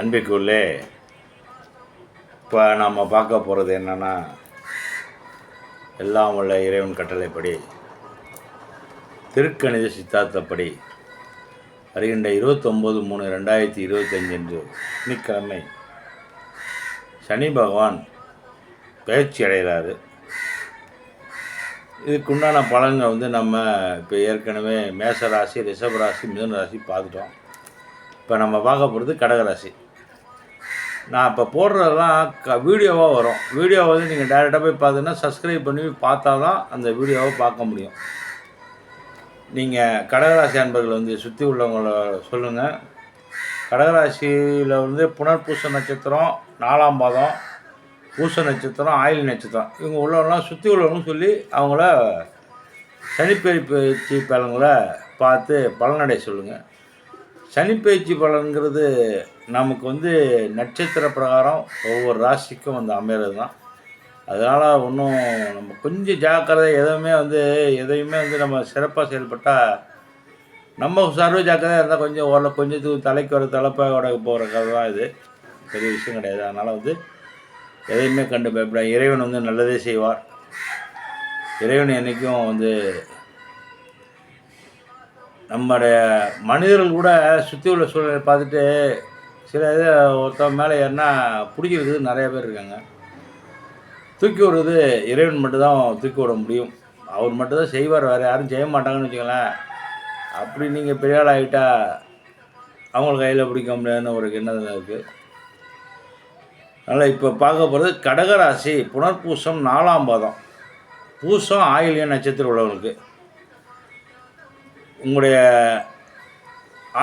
அன்பிற்குள்ளே இப்போ நம்ம பார்க்க போகிறது என்னென்னா எல்லாம் உள்ள இறைவன் கட்டளைப்படி திருக்கணித சித்தாந்தப்படி வருகின்ற இருபத்தொம்போது மூணு ரெண்டாயிரத்தி இருபத்தஞ்சு அன்று சனிக்கிழமை சனி பகவான் பயிற்சி அடைகிறாரு. இதுக்குண்டான பலன்கள் வந்து நம்ம இப்போ ஏற்கனவே மேச ராசி ரிஷப ராசி மிதுன ராசி பார்த்துட்டோம். இப்போ நம்ம பார்க்க போகிறது கடகராசி. நான் இப்போ போடுறதெல்லாம் க வீடியோவாக வரும். வீடியோ வந்து நீங்கள் டேரெக்டாக போய் பார்த்தீங்கன்னா சப்ஸ்கிரைப் பண்ணி பார்த்தா தான் அந்த வீடியோவை பார்க்க முடியும். நீங்கள் கடகராசி அன்பர்கள் வந்து சுற்றி உள்ளவங்கள சொல்லுங்கள் கடகராசியில் வந்து புனர்பூச நட்சத்திரம் நாலாம் பாதம் பூச நட்சத்திரம் ஆயில் நட்சத்திரம். இவங்க உள்ளவங்களாம் சுற்றி உள்ளவங்க சொல்லி அவங்கள சனிப்பெயர்ச்சி பயிற்சி பலன்களை பார்த்து பலனடை சொல்லுங்கள் சனிப்பயிற்சி பலன்கிறது நமக்கு வந்து நட்சத்திர பிரகாரம் ஒவ்வொரு ராசிக்கும் வந்து அமையிறது தான். அதனால் ஒன்றும் நம்ம கொஞ்சம் ஜாக்கிரதை எதுவுமே வந்து எதையுமே வந்து நம்ம சிறப்பாக செயல்பட்டால் நம்ம சர்வ ஜாக்கிரதையாக இருந்தால் கொஞ்சம் ஓரளவு கொஞ்சத்துக்கு தலைக்கு வர தலைப்பாக போகிற கதை தான் இது. பெரிய விஷயம் கிடையாது. அதனால் வந்து எதையுமே கண்டு பயப்பட இறைவன் வந்து நல்லதே செய்வார். இறைவன் என்றைக்கும் வந்து நம்முடைய மனிதர்கள் கூட சுற்றி உள்ள சூழ்நிலை பார்த்துட்டு சில இது ஒருத்தவங்க மேலே ஏறினா பிடிக்கிறது நிறைய பேர் இருக்காங்க. தூக்கி விடுறது இறைவன் மட்டும்தான் தூக்கி விட முடியும். அவர் மட்டும்தான் செய்வார் வேறு யாரும் செய்ய மாட்டாங்கன்னு வச்சுக்கோங்களேன். அப்படி நீங்கள் பெரிய ஆள் ஆகிட்டா அவங்கள கையில் பிடிக்க முடியாதுன்னு ஒரு எண்ணம் இருக்குது அதனால் இப்போ பார்க்க போகிறது கடகராசி புனர்பூசம் நாலாம் பாதம். பூசம் ஆயிலிய நட்சத்திரம் உள்ளவங்களுக்கு உங்களுடைய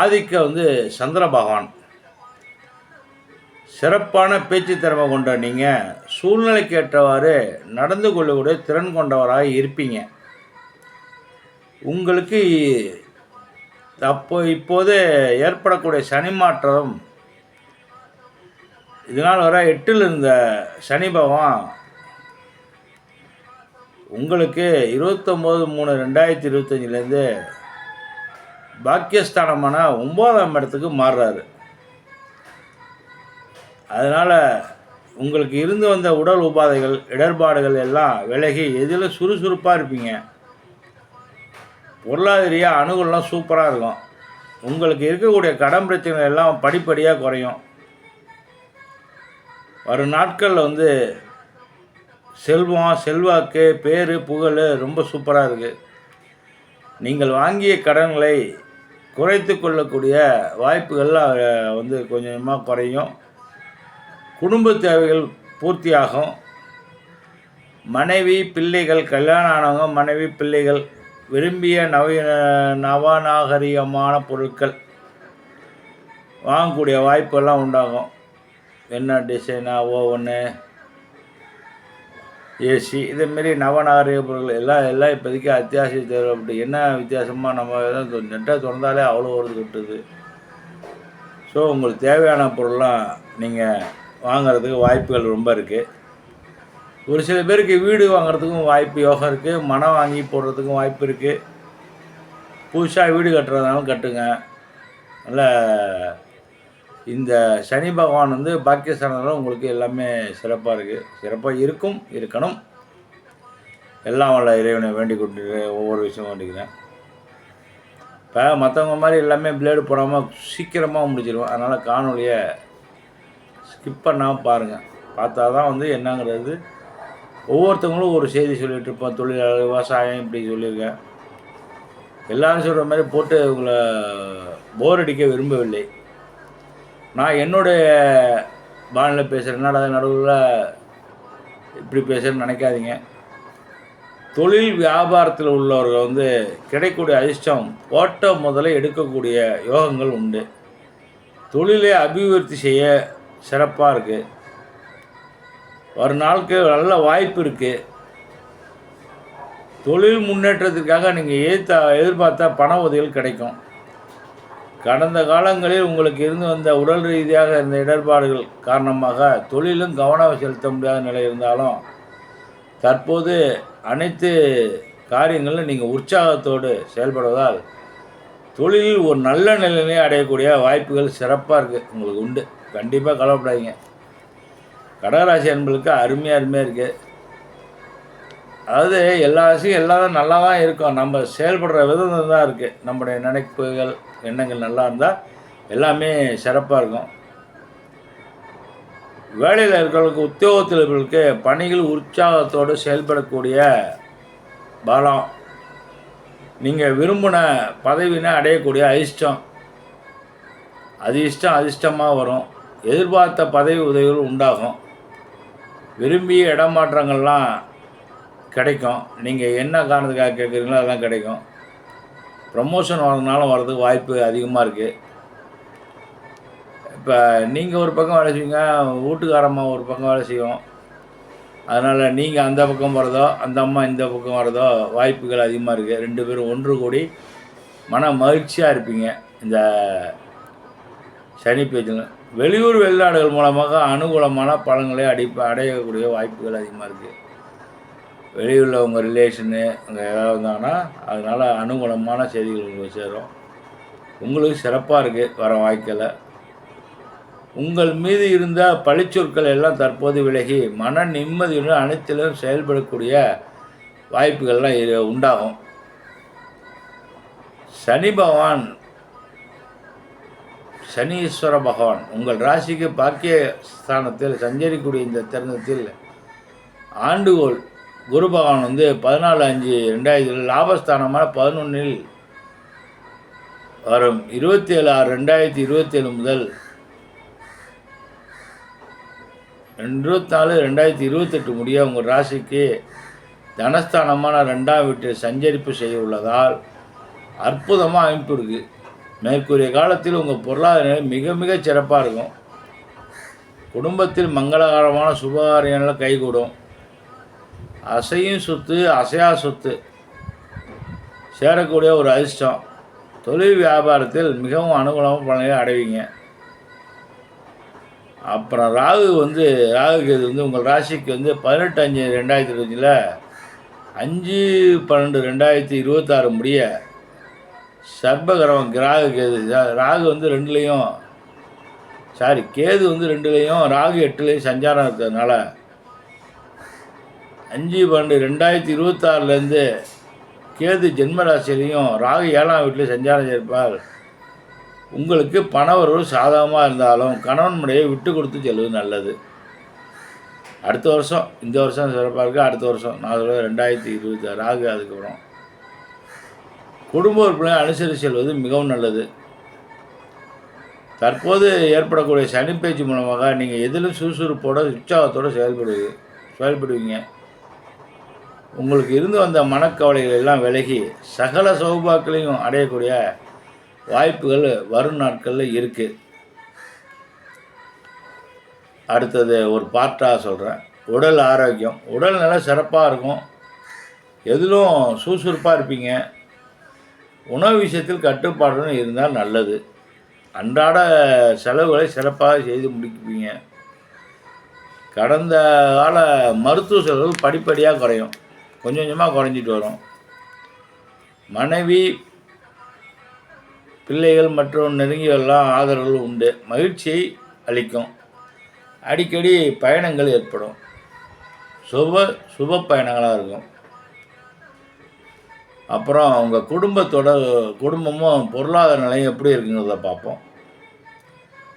ஆதிக்க வந்து சந்திர பகவான். சிறப்பான பேச்சு திறமை கொண்ட நீங்கள் சூழ்நிலைக்கு ஏற்றவாறு நடந்து கொள்ளக்கூடிய திறன் கொண்டவராக இருப்பீங்க. உங்களுக்கு அப்போ இப்போது ஏற்படக்கூடிய சனி மாற்றம் இதனால் வர எட்டில் இருந்த சனி பகவான் உங்களுக்கு இருபத்தொம்போது மூணு ரெண்டாயிரத்தி இருபத்தஞ்சிலேருந்து பாக்கியஸ்தானமான ஒன்பதாம் இடத்துக்கு மாறுறாரு. அதனால் உங்களுக்கு இருந்து வந்த உடல் உபாதைகள் இடர்பாடுகள் எல்லாம் விலகி எதில் சுறுசுறுப்பாக இருப்பீங்க. பொருளாதாரியாக அணுகலாம் சூப்பராக இருக்கும். உங்களுக்கு இருக்கக்கூடிய கடன் பிரச்சனைகள் எல்லாம் படிப்படியாக குறையும். வரும் நாட்களில் வந்து செல்வம் செல்வாக்கு பேர் புகழ் ரொம்ப சூப்பராக இருக்குது நீங்கள் வாங்கிய கடன்களை குறைத்து கொள்ளக்கூடிய வாய்ப்புகள்லாம் வந்து கொஞ்சமாக குறையும். குடும்ப தேவைகள் பூர்த்தியாகும். மனைவி பிள்ளைகள் கல்யாணம் ஆனவங்க மனைவி பிள்ளைகள் விரும்பிய நவீன நவநாகரிகமான பொருட்கள் வாங்கக்கூடிய வாய்ப்பெல்லாம் உண்டாகும். என்ன டிசைனாக ஒவ்வொன்று ஏசி இதேமாரி நவநாகரிக பொருட்கள் எல்லாம் எல்லாம் இப்போதைக்கு அத்தியாவசிய தேவை அப்படி. என்ன வித்தியாசமாக நம்ம நெட்டாக திறந்தாலே அவ்வளோ வருது கட்டுது. ஸோ உங்களுக்கு தேவையான பொருள்லாம் நீங்கள் வாங்கிறதுக்கு வாய்ப்புகள் ரொம்ப இருக்குது ஒரு சில பேருக்கு வீடு வாங்குறதுக்கும் வாய்ப்பு யோகம் இருக்குது மனம் வாங்கி போடுறதுக்கும் வாய்ப்பு இருக்குது புதுசாக வீடு கட்டுறதுனாலும் கட்டுங்க. நல்ல இந்த சனி பகவான் வந்து பாக்கியஸ்தானத்தில் உங்களுக்கு எல்லாமே சிறப்பாக இருக்குது சிறப்பாக இருக்கும் இருக்கணும். எல்லாம் வல்ல இறைவனை வேண்டிக் கொண்டு ஒவ்வொரு விஷயமும் வேண்டிக்கிறேன். இப்போ மற்றவங்க மாதிரி எல்லாமே பிளேடு போடாமல் சீக்கிரமாக முடிச்சிடுவேன் அதனால் காணொலியை ஸ்கிப் பண்ணாமல் பாருங்கள் பார்த்தா தான் வந்து என்னங்கிறது. ஒவ்வொருத்தவங்களும் ஒரு செய்தி சொல்லிகிட்டு இருப்போம். தொழிலாளர் விவசாயம் இப்படி சொல்லியிருக்கேன். எல்லாரும் சொல்கிற மாதிரி போட்டு உங்களை போர் அடிக்க விரும்பவில்லை. நான் என்னுடைய வானிலை பேசுகிறேன் என்னடா நடுவில் இப்படி பேசுகிறேன்னு நினைக்காதீங்க. தொழில் வியாபாரத்தில் உள்ளவர்கள் வந்து கிடைக்கக்கூடிய அதிர்ஷ்டம் ஓட்ட முதல்ல எடுக்கக்கூடிய யோகங்கள் உண்டு. தொழிலை அபிவிருத்தி செய்ய சிறப்பாக இருக்குது ஒரு நாளுக்கு நல்ல வாய்ப்பு இருக்குது தொழில் முன்னேற்றத்திற்காக நீங்கள் எதிர்த்தா எதிர்பார்த்தா பண உதவிகள் கிடைக்கும். கடந்த காலங்களில் உங்களுக்கு இருந்து வந்த உடல் ரீதியாக இருந்த இடர்பாடுகள் காரணமாக தொழிலும் கவனம் செலுத்த முடியாத நிலை இருந்தாலும் தற்போது அனைத்து காரியங்களும் நீங்கள் உற்சாகத்தோடு செயல்படுவதால் தொழிலில் ஒரு நல்ல நிலையை அடையக்கூடிய வாய்ப்புகள் சிறப்பாக இருக்குது உங்களுக்கு உண்டு. கண்டிப்பாக கவலைப்படாதீங்க. கடகராசி அன்பர்களுக்கு அருமையாக அருமையாக இருக்குது அதாவது எல்லா விஷயம் எல்லாம் நல்லா தான் இருக்கும். நம்ம செயல்படுற விதம் தான் இருக்குது நம்முடைய நினைப்புகள் எண்ணங்கள் நல்லா இருந்தால் எல்லாமே சிறப்பாக இருக்கும். வேலையில் இருக்கிறவங்களுக்கு உத்தியோகத்தில் இருக்கிறவங்களுக்கு பணிகள் உற்சாகத்தோடு செயல்படக்கூடிய பலம். நீங்கள் விரும்பின பதவினை அடையக்கூடிய அதிர்ஷ்டம். அதிர்ஷ்டம் அதிர்ஷ்டமாக வரும். எதிர்பார்த்த பதவி உதவிகள் உண்டாகும். விரும்பிய இடமாற்றங்கள்லாம் கிடைக்கும். நீங்கள் என்ன காரணத்துக்காக கேட்குறீங்களோ அதெல்லாம் கிடைக்கும். ப்ரமோஷன் வரதுனாலும் வரதுக்கு வாய்ப்பு அதிகமாக இருக்குது இப்போ நீங்கள் ஒரு பக்கம் வேலை செய்வீங்க வீட்டுக்காரம்மா ஒரு பக்கம் வேலை செய்வோம் அதனால் நீங்கள் அந்த பக்கம் வரதோ அந்த அம்மா இந்த பக்கம் வரதோ வாய்ப்புகள் அதிகமாக இருக்குது ரெண்டு பேரும் ஒன்று கூடி மன மகிழ்ச்சியாக இருப்பீங்க. இந்த சனி பேச்சில் வெளியூர் வெளிநாடுகள் மூலமாக அனுகூலமான பலன்களை அடி அடையக்கூடிய வாய்ப்புகள் அதிகமாக இருக்குது வெளியில் உங்கள் ரிலேஷனு அங்கே ஏதாவது வந்தாங்கன்னா அதனால் அனுகூலமான செய்திகள் உங்களுக்கு சேரும். உங்களுக்கு சிறப்பாக இருக்குது வர வாழ்க்கையில் உங்கள் மீது இருந்த பழிச்சொற்கள் எல்லாம் தற்போது விலகி மன நிம்மதியுடன் அனைத்திலும் செயல்படக்கூடிய வாய்ப்புகள்லாம் உண்டாகும். சனி பகவான் சனீஸ்வர பகவான் உங்கள் ராசிக்கு பாக்கிய ஸ்தானத்தில் சஞ்சரிக்கூடிய இந்த தருணத்தில் ஆண்டுகோள் குரு பகவான் வந்து பதினாலு அஞ்சு ரெண்டாயிரத்தி லாபஸ்தானமான பதினொன்றில் வரும். இருபத்தி ஏழு ஆறு ரெண்டாயிரத்தி இருபத்தி ஏழு முதல் இருபத்தாலு ரெண்டாயிரத்தி இருபத்தெட்டு முடிய உங்கள் ராசிக்கு தனஸ்தானமான ரெண்டாம் வீட்டில் சஞ்சரிப்பு செய்ய உள்ளதால் அற்புதமாக அமைப்பு இருக்குது மேற்கூறிய காலத்தில் உங்கள் பொருளாதார நிலை மிக மிக சிறப்பாக இருக்கும். குடும்பத்தில் மங்களகரமான சுபகாரியங்களை கைகூடும். அசையும் சொத்து அசையா சொத்து. சேரக்கூடிய ஒரு அதிர்ஷ்டம். தொழில் வியாபாரத்தில் மிகவும் அனுகூலமாக பலனை அடைவீங்க. அப்புறம் ராகு வந்து ராகு கேது வந்து உங்கள் ராசிக்கு வந்து பதினெட்டு அஞ்சு ரெண்டாயிரத்தி இருபத்தஞ்சில் அஞ்சு பன்னெண்டு ரெண்டாயிரத்தி இருபத்தாறு முடிய சர்பகரம் ராகு கேது. ராகு வந்து ரெண்டுலேயும் சாரி கேது வந்து ரெண்டுலேயும் ராகு எட்டுலேயும் சஞ்சாரம் இருக்கிறதுனால அஞ்சு பன்னெண்டு ரெண்டாயிரத்தி இருபத்தாறுலேருந்து கேது ஜென்மராசிலையும் ராகு ஏழாம் வீட்டில் சஞ்சாரம் செய்ப்பார் உங்களுக்கு பணவரவு சாதகமாக இருந்தாலும் கணவன் முறையை விட்டு கொடுத்து செல்வது நல்லது. அடுத்த வருஷம் இந்த வருஷம் சிறப்பாக இருக்குது அடுத்த வருஷம். நான் சொல்கிறது ரெண்டாயிரத்தி இருபத்தி ராகு அதுக்கப்புறம். குடும்ப உறுப்பினரை அனுசரித்து செல்வது மிகவும் நல்லது. தற்போது ஏற்படக்கூடிய சனிப்பேச்சு மூலமாக நீங்கள் எதிலும் சுறுசுறுப்போடு உற்சாகத்தோடு செயல்படுவது செயல்படுவீங்க. உங்களுக்கு இருந்து வந்த மனக்கவலைகள் எல்லாம் விலகி சகல சௌபாக்களையும் அடையக்கூடிய வாய்ப்புகள் வரும் நாட்களில் இருக்குது அடுத்தது ஒரு பார்ட்டாக சொல்கிறேன் உடல் ஆரோக்கியம். உடல் நல்லா சிறப்பாக இருக்கும். எதிலும் சுறுசுறுப்பாக இருப்பீங்க. உணவு விஷயத்தில் கட்டுப்பாடுன்னு இருந்தால் நல்லது. அன்றாட செலவுகளை சிறப்பாக செய்து முடிப்பீங்க. கடந்த கால மருத்துவ செலவுகள் படிப்படியாக குறையும். கொஞ்சம் கொஞ்சமாக குறைஞ்சிட்டு வரும். மனைவி பிள்ளைகள் மற்றும் நெருங்கியெல்லாம் ஆதரவுகள் உண்டு. மகிழ்ச்சியை அளிக்கும். அடிக்கடி பயணங்கள் ஏற்படும். சுப சுப பயணங்களாக இருக்கும். அப்புறம் உங்கள் குடும்பத்தோட குடும்பமும் பொருளாதார நிலையும் எப்படி இருக்குங்கிறத பார்ப்போம்.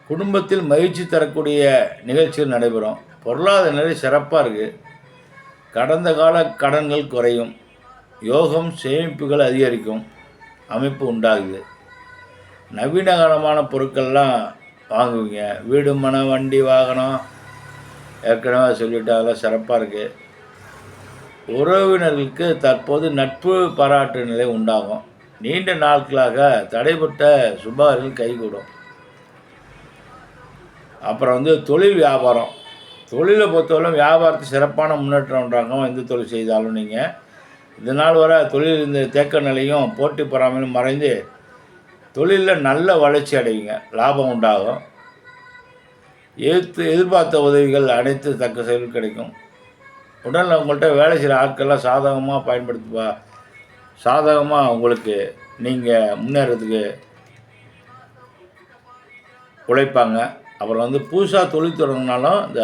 குடும்பத்தில் மகிழ்ச்சி தரக்கூடிய நிகழ்ச்சிகள் நடைபெறும். பொருளாதார நிலை சிறப்பாக இருக்குது கடந்த கால கடன்கள் குறையும். யோகம் சேமிப்புகள் அதிகரிக்கும். அமைப்பு உண்டாகுது. நவீனகரமான பொருட்கள்லாம் வாங்குவீங்க. வீடு மன வண்டி வாகனம். ஏற்கனவே சொல்லிட்டு அதெல்லாம் சிறப்பாக இருக்குது உறவினர்களுக்கு தற்போது நட்பு பாராட்டு நிலை உண்டாகும். நீண்ட நாட்களாக தடைப்பட்ட சுபகாரியங்கள் கைகூடும். அப்புறம் வந்து தொழில் வியாபாரம். தொழிலை பொறுத்தவரைக்கும் வியாபாரத்தை சிறப்பான முன்னேற்றம்ன்றாங்க. எந்த தொழில் செய்தாலும் நீங்கள் இதனால் வர தொழில் இந்த தேக்க நிலையும் போட்டி பொறாமையும் மறைந்து தொழிலில் நல்ல வளர்ச்சி அடைவீங்க. லாபம் உண்டாகும். எதிர்த்து எதிர்பார்த்த உதவிகள் அனைத்து தக்க செயல் கிடைக்கும். உடனே உங்கள்கிட்ட வேலை செய்கிற ஆட்கள்லாம் சாதகமாக பயன்படுத்துவா சாதகமாக உங்களுக்கு நீங்கள் முன்னேறதுக்கு உழைப்பாங்க. அப்புறம் வந்து புதுசாக தொழில் தொடங்கினாலும் இந்த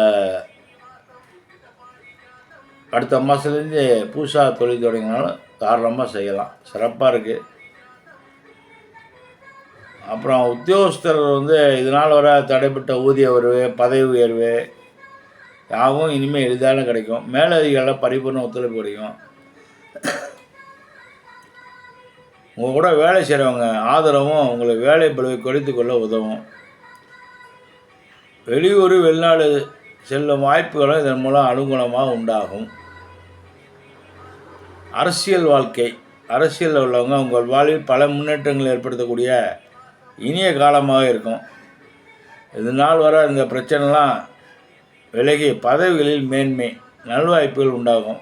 அடுத்த மாதத்துலேருந்து புதுசாக தொழில் தொடங்கினாலும் தாராளமாக செய்யலாம். சிறப்பாக இருக்குது அப்புறம் உத்தியோகஸ்தர் வந்து இதனால் வர தடைப்பட்ட ஊதிய உயர்வு பதவி உயர்வு யாவும் இனிமேல் எளிதான கிடைக்கும். மேலதிகாரிகள் பரிபூர்ண ஒத்துழைப்பு கிடைக்கும். உங்கள் கூட வேலை செய்கிறவங்க ஆதரவும் உங்களை வேலை பழுவை குறைத்து கொள்ள உதவும். வெளியூர் வெளிநாடு செல்லும் வாய்ப்புகளும் இதன் மூலம் அனுகூலமாக உண்டாகும். அரசியல் வாழ்க்கை. அரசியலில் உள்ளவங்க உங்கள் வாழ்வில் பல முன்னேற்றங்கள் ஏற்படுத்தக்கூடிய இனிய காலமாக இருக்கும். இது நாள் வர இந்த பிரச்சனைலாம் விலகி பதவிகளில் மேன்மை நல்வாய்ப்புகள் உண்டாகும்.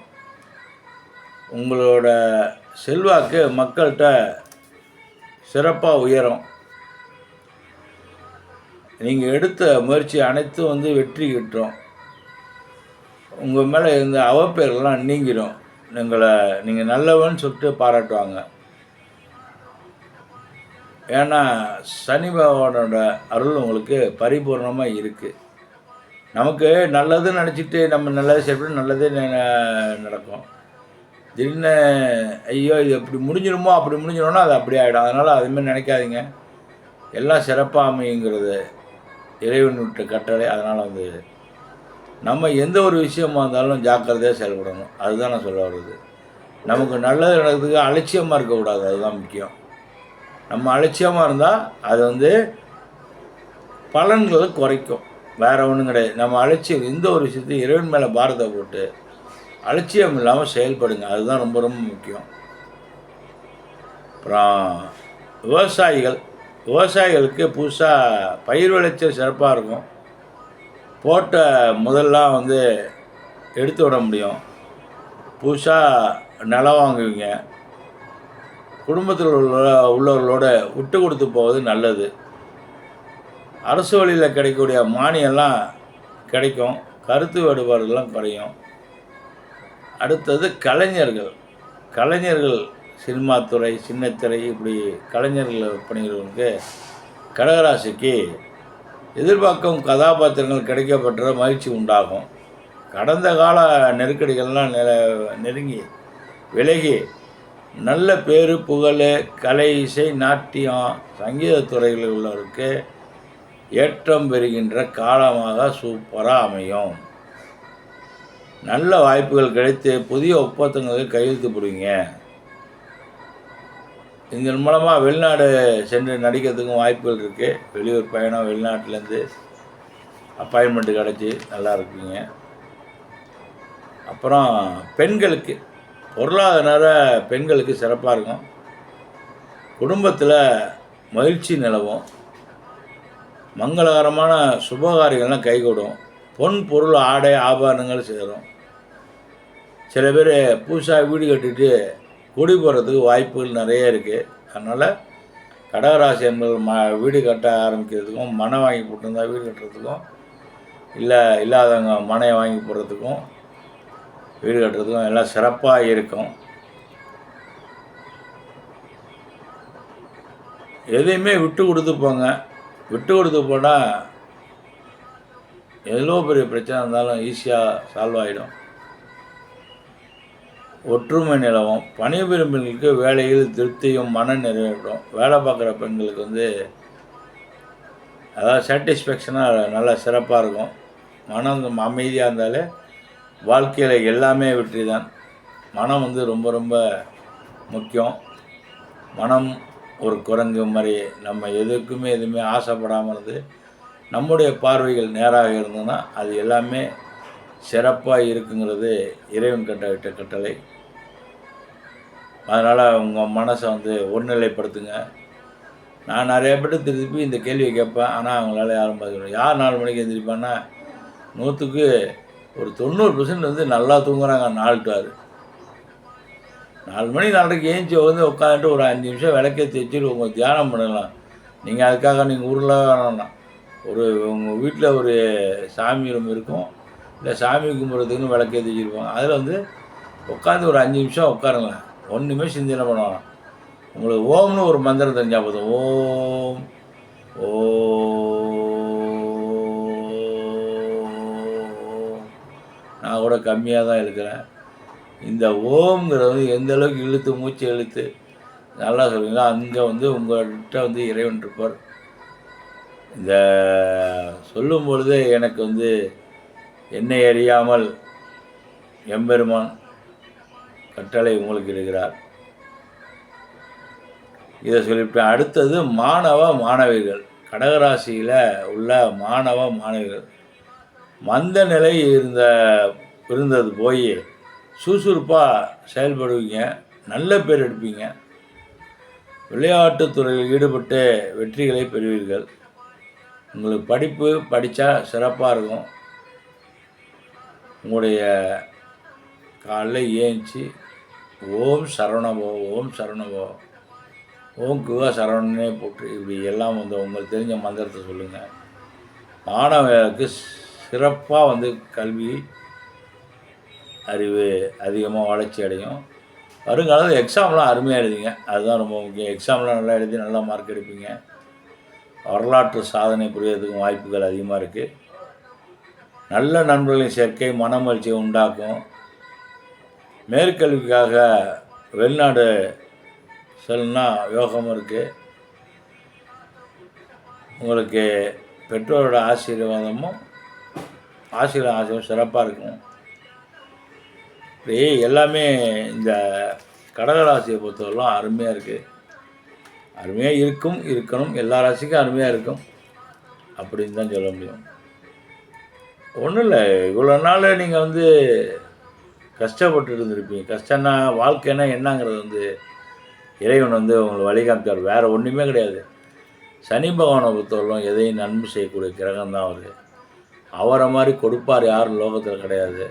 உங்களோட செல்வாக்கு மக்கள்கிட்ட சிறப்பாக உயரும். நீங்கள் எடுத்த முயற்சி அனைத்தும் வந்து வெற்றி கிட்டும். உங்கள் மேலே இருந்த அவப்பேர்கள்லாம் நீங்கிடும் எங்களை நீங்கள் நல்லவன்னு சொல்லிட்டு பாராட்டுவாங்க. ஏன்னா சனி பகவானோட அருள் உங்களுக்கு பரிபூர்ணமாக இருக்குது நமக்கு நல்லதுன்னு நினச்சிட்டு நம்ம நல்லது செய்யப்படும் நல்லதே நடக்கும். திடீர்னு ஐயோ இது எப்படி முடிஞ்சிருமோ அப்படி முடிஞ்சிடும்னா அது அப்படி ஆகிடும் அதனால் அதுமாதிரி நினைக்காதீங்க. எல்லாம் சிறப்பாக அமையுங்கிறது இறைவன் விட்ட கட்டளை அதனால் வந்து நம்ம எந்த ஒரு விஷயமா இருந்தாலும் ஜாக்கிரதையாக செயல்படணும். அதுதான் நான் சொல்ல வருது நமக்கு நல்லது நடக்கிறதுக்கு அலட்சியமாக இருக்கக்கூடாது. அதுதான் முக்கியம். நம்ம அலட்சியமாக இருந்தால் அது வந்து பலன்களை குறைக்கும். வேறு ஒன்றும் கிடையாது. நம்ம அலட்சியம் எந்த ஒரு விஷயத்தையும் இறைவன் மேலே பாரத்தை போட்டு அலட்சியம் இல்லாமல் செயல்படுங்க. அதுதான் ரொம்ப ரொம்ப முக்கியம். அப்புறம் விவசாயிகள் விவசாயிகளுக்கு புதுசாக பயிர் விளைச்சல் சிறப்பாக இருக்கும். போட்ட முதல்லாம் வந்து எடுத்து விட முடியும். புதுசாக நிலம் வாங்குவீங்க. குடும்பத்தில் உள்ள உள்ளவர்களோட விட்டு கொடுத்து போவது நல்லது. அரசு வழியில் கிடைக்கக்கூடிய மானியம்லாம் கிடைக்கும். கருத்து வேறுபாடுகள்லாம் குறையும். அடுத்தது கலைஞர்கள். கலைஞர்கள் சினிமா துறை சின்னத்திரை இப்படி கலைஞர்கள் பணிகளுக்கு கடகராசிக்கு எதிர்பார்க்கும் கதாபாத்திரங்கள் கிடைக்கப்பட்ட மகிழ்ச்சி உண்டாகும். கடந்த கால நெருக்கடிகள்லாம் நில நெருங்கி விலகி நல்ல பேரு புகழ் கலை இசை நாட்டியம் சங்கீத துறைகளில் உள்ளவருக்கு ஏற்றம் பெறுகின்ற காலமாக சூப்பராக அமையும். நல்ல வாய்ப்புகள் கிடைத்து புதிய ஒப்பந்தங்களுக்கு கையெழுத்து போடுவீங்க. இதன் மூலமாக வெளிநாடு சென்று நடிக்கிறதுக்கும் வாய்ப்புகள் இருக்குது வெளியூர் பயணம் வெளிநாட்டிலேருந்து அப்பாயின்மெண்ட்டு கிடச்சி நல்லா இருப்பீங்க அப்புறம் பெண்களுக்கு பொருளாதார பெண்களுக்கு சிறப்பாக இருக்கும். குடும்பத்தில் மகிழ்ச்சி நிலவும். மங்களகரமான சுபகாரியங்கள்லாம் கைகூடும். பொன் பொருள் ஆடை ஆபரணங்கள் சேரும். சில பேர் புதுசாக வீடு கட்டிட்டு குடி போகிறதுக்கு வாய்ப்புகள் நிறைய இருக்குது அதனால் கடகராசி என்பது ம வீடு கட்ட ஆரம்பிக்கிறதுக்கும் மனை வாங்கி போட்டிருந்தா வீடு கட்டுறதுக்கும் இல்லை இல்லாதவங்க மனையை வாங்கி போடுறதுக்கும் வீடு கட்டுறதுக்கும் எல்லாம் சிறப்பாக இருக்கும். எதையுமே விட்டு கொடுத்து போங்க. விட்டு கொடுத்து போனால் எவ்வளோ பெரிய பிரச்சனை இருந்தாலும் ஈஸியாக சால்வ் ஆகிடும் ஒற்றுமை நிலவும். பணிபுரியும் பெண்களுக்கு வேலையில் திருப்தியும் மன நிறைவேறும் வேலை பார்க்குற பெண்களுக்கு வந்து அதாவது சாட்டிஸ்ஃபேக்ஷனாக நல்லா சிறப்பாக இருக்கும். மனம் அமைதியாக இருந்தாலே வாழ்க்கையில் எல்லாமே வெற்றி தான் மனம் வந்து ரொம்ப ரொம்ப முக்கியம். மனம் ஒரு குரங்கு மாதிரி நம்ம எதுக்குமே எதுவுமே ஆசைப்படாமல் இருந்து நம்முடைய பார்வைகள் நேராக இருந்ததுன்னா அது எல்லாமே சிறப்பாக இருக்குங்கிறது இறைவன் கட்டவிட்ட கட்டளை. அதனால் உங்கள் மனசை வந்து ஒருநிலைப்படுத்துங்க. நான் நிறைய பேர் திருப்பி இந்த கேள்வியை கேட்பேன். ஆனால் அவங்களால யாரும் பார்க்க யார் நாலு மணிக்கு எழுந்திரிப்பான்னா நூற்றுக்கு ஒரு தொண்ணூறு பர்சன்ட் வந்து நல்லா தூங்குறாங்க. நாலு டு ஆறு. நாலு மணி நாலரைக்கு ஏஞ்சி வந்து உட்காந்துட்டு ஒரு அஞ்சு நிமிஷம் விளக்கேற்றி வச்சுட்டு உங்கள் தியானம் பண்ணலாம். நீங்கள் அதுக்காக நீங்கள் ஊரில் வேணாம் ஒரு உங்கள் வீட்டில் ஒரு சாமி ரூம் இருக்கும். இல்லை சாமி கும்பிட்றதுக்குன்னு விளக்கேற்றி வச்சுருப்பாங்க அதில் வந்து உட்காந்து ஒரு அஞ்சு நிமிஷம் உட்காருங்க ஒன்றுமே சிந்தனை பண்ணுவாங்க உங்களுக்கு ஓம்னு ஒரு மந்திரம் தெரிஞ்சால் போதும். ஓம் ஓ நான் கூட கம்மியாக தான் இருக்கிறேன் இந்த ஓம்ங்கிறது எந்த அளவுக்கு இழுத்து மூச்சு இழுத்து நல்லா சொல்லுவீங்களோ அங்கே வந்து உங்கள்கிட்ட வந்து இறைவன் இருப்பார். இந்த சொல்லும் பொழுதே எனக்கு வந்து என்னை அறியாமல் எம்பெருமான் கட்டளை உங்களுக்கு இருக்கிறார் இதை சொல்லிவிட்டு அடுத்தது மாணவ மாணவிகள். கடகராசியில் உள்ள மாணவ மாணவிகள். மந்த நிலை இருந்த இருந்தது போய் சுறுசுறுப்பாக செயல்படுவீங்க. நல்ல பேர் எடுப்பீங்க. விளையாட்டுத்துறையில் ஈடுபட்டு வெற்றிகளை பெறுவீர்கள். உங்களுக்கு படிப்பு படித்தா சிறப்பாக இருக்கும். உங்களுடைய காலைல ஏஞ்சி ஓம் சரவணபோ ஓம் சரவணபோ ஓம் குவா சரவணனே போட்டு இப்படி எல்லாம் வந்து உங்களுக்கு தெரிஞ்ச மந்திரத்தை சொல்லுங்கள் மாணவர்களுக்கு சிறப்பாக வந்து கல்வி அறிவு அதிகமாக வளர்ச்சி அடையும். வருங்காலத்தில் எக்ஸாம்லாம் அருமையாக எழுதிங்க அதுதான் ரொம்ப முக்கியம். எக்ஸாம்லாம் நல்லா எழுதி நல்லா மார்க் எடுப்பீங்க. வரலாற்று சாதனை புரியறதுக்கும் வாய்ப்புகள் அதிகமாக இருக்குது நல்ல நண்பர்களின் சேர்க்கை மனமகிழ்ச்சியை உண்டாக்கும். மேற்கல்விக்காக வெளிநாடு செல்லணும்னா யோகம் இருக்குது உங்களுக்கு பெற்றோரோட ஆசீர்வாதமும் ஆசீர்வாதம் ஆசீர்வாதம் சிறப்பாக இருக்கும். இப்படி எல்லாமே இந்த கடகராசியை பொறுத்தவரைலாம் அருமையாக இருக்குது அருமையாக இருக்கும் இருக்கணும். எல்லா ராசிக்கும் அருமையாக இருக்கும். அப்படின்னு தான் சொல்ல முடியும். ஒன்றும் இல்லை. இவ்வளோ நாள் நீங்கள் வந்து கஷ்டப்பட்டு இருந்திருப்பீங்க. கஷ்டம்னா வாழ்க்கைன்னா என்னங்கிறது வந்து இறைவன் வந்து உங்களை வழிகாமித்தார் வேறு ஒன்றுமே கிடையாது. சனி பகவானை பொறுத்தவரைக்கும் எதையும் நன்மை செய்யக்கூடிய கிரகம் தான் அவர். அவரை மாதிரி கொடுப்பார் யாரும் லோகத்தில் கிடையாது.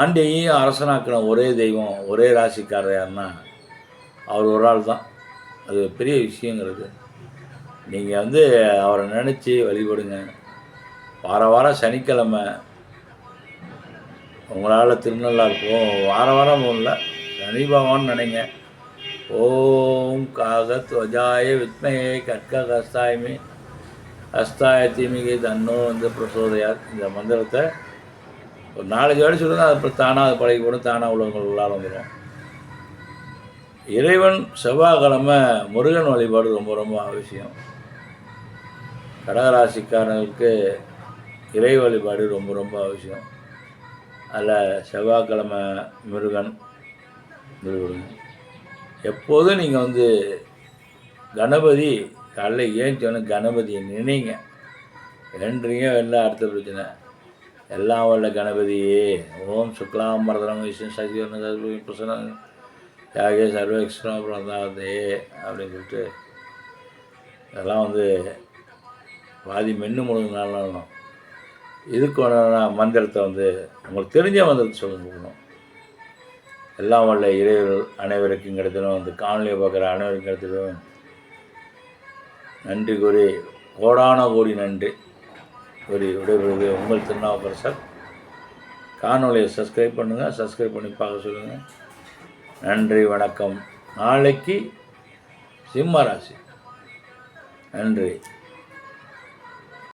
ஆண்டையும் அரசனாக்கிற ஒரே தெய்வம் ஒரே ராசிக்காரர் யாருன்னா அவர் ஒரு ஆள் தான். அது பெரிய விஷயங்கிறது. நீங்கள் வந்து அவரை நினச்சி வழிபடுங்க. வார வாரம் சனிக்கிழமை. உங்களால் திருநள்ளாறு போகும் வார வாரம் போகல. சனி பகவான் நினைங்க. ஓம் காக துவஜாய வித்மையை கற்க கஸ்தாயமி அஸ்தாய தீமிகை தன்னோ வந்து பிரசோதையார் இந்த மந்திரத்தை ஒரு நாலஞ்சு வாடி சொல்லுங்கள் அது அப்புறம் தானாக அது பழகி போடும். தானாக உள்ளவங்கள் உள்ளால் வந்துடும் இறைவன் செவ்வாய்க்கிழமை முருகன் வழிபாடு ரொம்ப ரொம்ப அவசியம். கடகராசிக்காரர்களுக்கு இறை வழிபாடு ரொம்ப ரொம்ப அவசியம். அதில் செவ்வாய்க்கிழமை முருகன் முருகன். எப்போதும் நீங்கள் வந்து கணபதி காலைல ஏஞ்சோன்னு கணபதியை நினைங்க. என்றீங்க வெளில அடுத்த பிரச்சனை? எல்லாம் வரல கணபதியே ஓம் சுக்லாம்பரதனம் விஷ்ணு சசி பிரசன யாகே சர்வேக்ஷ்ணா பிரதாதே அப்படின்னு சொல்லிட்டு இதெல்லாம் வந்து பாதி மென்று முழுங்கினாலும் இதுக்கு வேணும்னா மந்திரத்தை வந்து உங்களுக்கு தெரிஞ்ச மந்திரத்தை சொல்லுங்க கொடுக்கணும். எல்லாம் வல்ல இறைவர்கள் அனைவருக்கும் கிடைத்தனும் அந்த காணொலியை பார்க்குற அனைவருக்கும் கிடைத்ததும் நன்றி கூறி கோடான கோடி நன்றி கூறி விடைபெறுவது உங்கள் திருநாவுக்கரசர். காணொலியை சப்ஸ்கிரைப் பண்ணுங்கள் சப்ஸ்கிரைப் பண்ணி பார்க்க சொல்லுங்கள் நன்றி வணக்கம். நாளைக்கு சிம்ம ராசி. நன்றி.